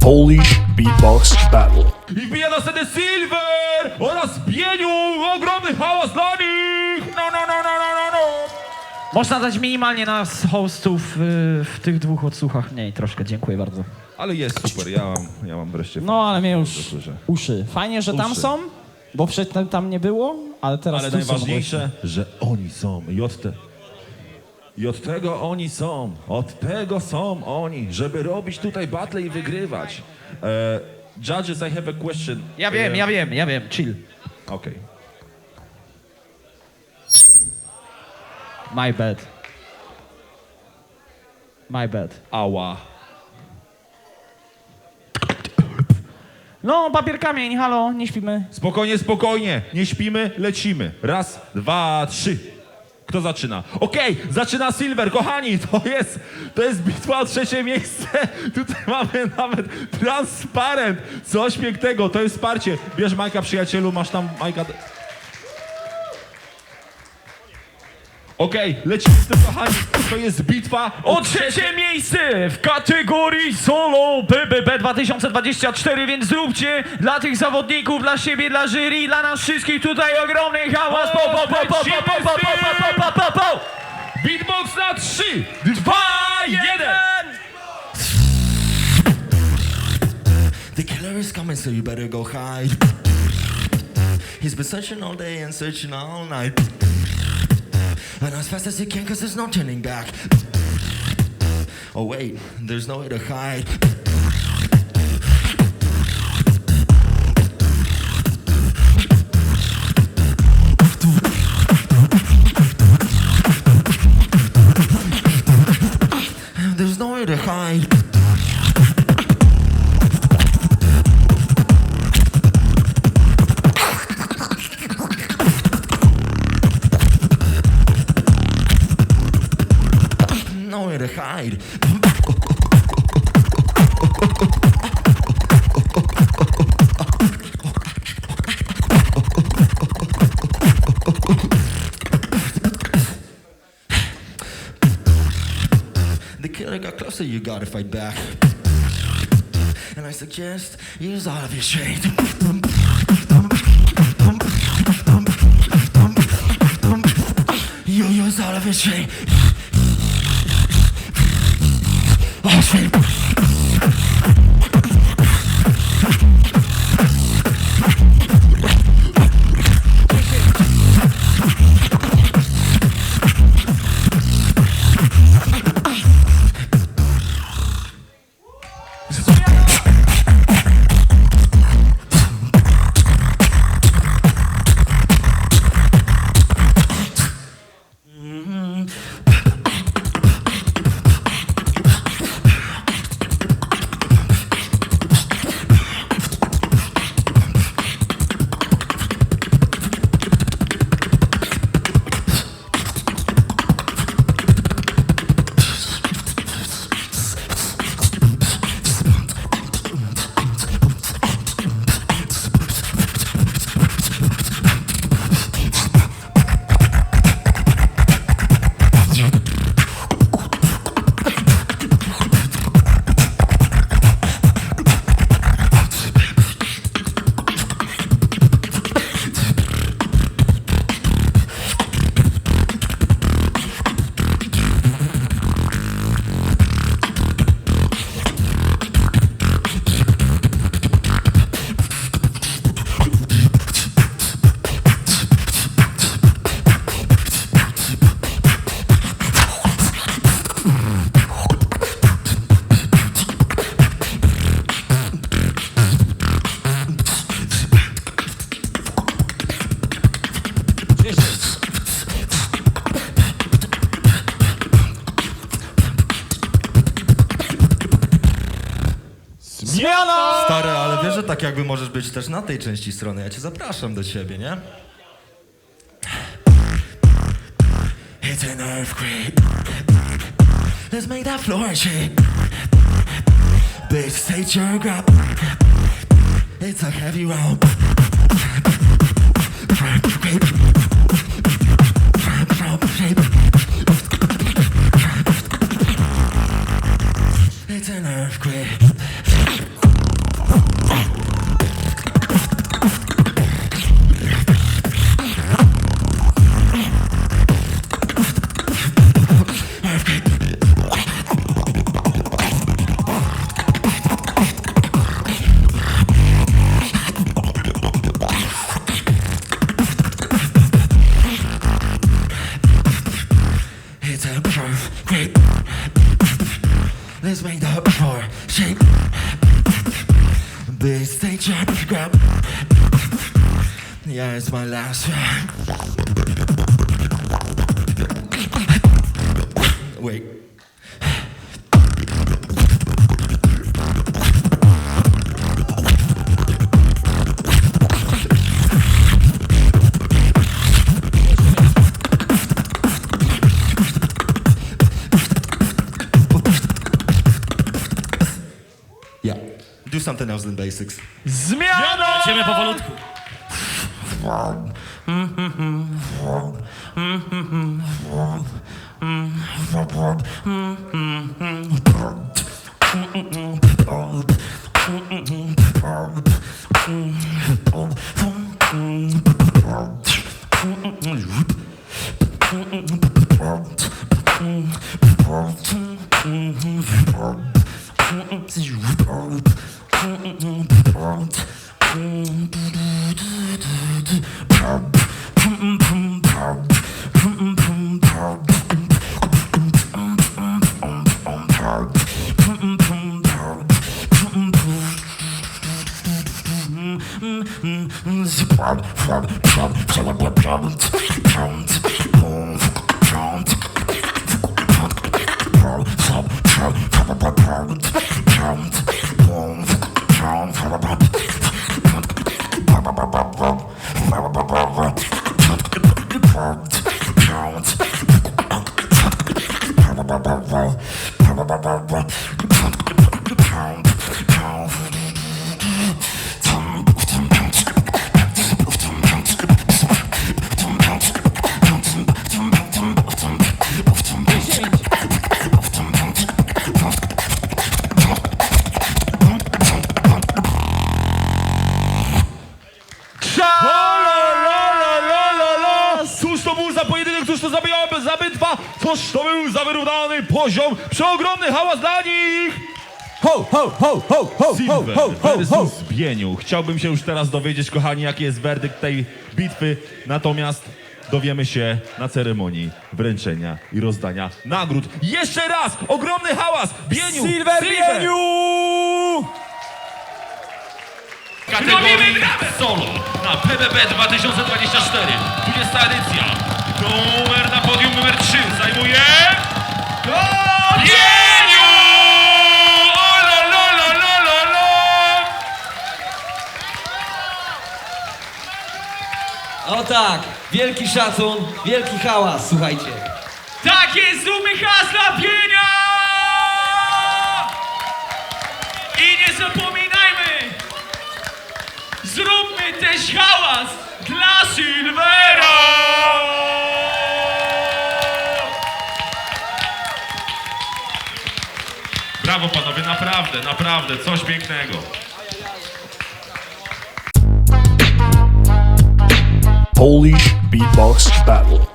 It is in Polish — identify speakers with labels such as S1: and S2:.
S1: Polish Beatbox Battle.
S2: I wbija na scenę Silver oraz Bieniu! Ogromny hałas dla nich! No, no, no, no, no, no, no!
S3: Można dać minimalnie nas hostów y, w tych dwóch odsłuchach mniej troszkę, dziękuję bardzo.
S2: Ale jest super, ja mam, ja mam wreszcie...
S4: No, ale mnie już uszy. Fajnie, że tam
S2: Uszy.
S4: są, bo przedtem tam nie było, ale teraz
S2: Ale
S4: tu są
S2: najważniejsze, że oni są. I od, te, I od tego oni są. Od tego są oni, żeby robić tutaj battle i wygrywać. E, judges, I have a question.
S3: Ja wiem,
S2: E,
S3: ja wiem, ja wiem, chill.
S2: Okej.
S3: My bad. My bad.
S2: Ała.
S4: No, papier, kamień, halo, nie śpimy.
S2: Spokojnie, spokojnie. Nie śpimy, lecimy. Raz, dwa, trzy. Kto zaczyna? Okej, zaczyna Silver, kochani, to jest, to jest bitwa o trzecie miejsce. Tutaj mamy nawet transparent. Coś pięknego, to jest wsparcie. Bierz Majka, przyjacielu, masz tam Majka. Okej, lecimy z tym, kochani. To jest bitwa
S3: O trzecie miejsce w kategorii solo BBB 2024, więc zróbcie dla tych zawodników, dla siebie, dla jury, dla nas wszystkich tutaj ogromny hałas. Po, po, po, po, po, po, po, po, po,
S2: trzy, dwa, jeden.
S5: The killer is coming, so you better go hide. He's been searching all day and searching all night. And as fast as he can, cause there's no turning back. Oh, wait, there's no way to hide. To hide. The killer got closer, you gotta fight back. And I suggest use all of your strength. Use all of your strength. Ausfällt.
S4: Zmiana!
S5: Stary, ale wiesz, że tak jakby możesz być też na tej części strony. Ja cię zapraszam do siebie, nie? It's an earthquake. Let's make that floor shake. Stage your grab. It's a heavy round. Earthquake. Grab. Yeah, it's my last. Wait. Something else than basics.
S3: Zmiana!
S6: Lecimy powolutku.
S2: Pound, cóż to był za wyrównany poziom, przeogromny hałas dla nich!
S4: Ho, ho, ho, ho, ho, ho,
S2: Silver
S4: ho, ho, ho.
S2: versus Bieniu. Chciałbym się już teraz dowiedzieć, kochani, jaki jest werdykt tej bitwy, natomiast dowiemy się na ceremonii wręczenia i rozdania nagród. Jeszcze raz, ogromny hałas! Bieniu!
S4: Silver Bieniu!
S6: Kategorii solo na PBB 2024. 20 edycja. Numer 3 zajmuje... Bieniu! O la la la la la la!
S7: O tak, wielki szacun, wielki hałas, słuchajcie.
S3: Tak jest, zróbmy hałas dla pienia! I nie zapominajmy, zróbmy też hałas dla Silvera!
S2: Panowie, naprawdę, naprawdę, coś pięknego.
S1: Polish Beatbox Battle.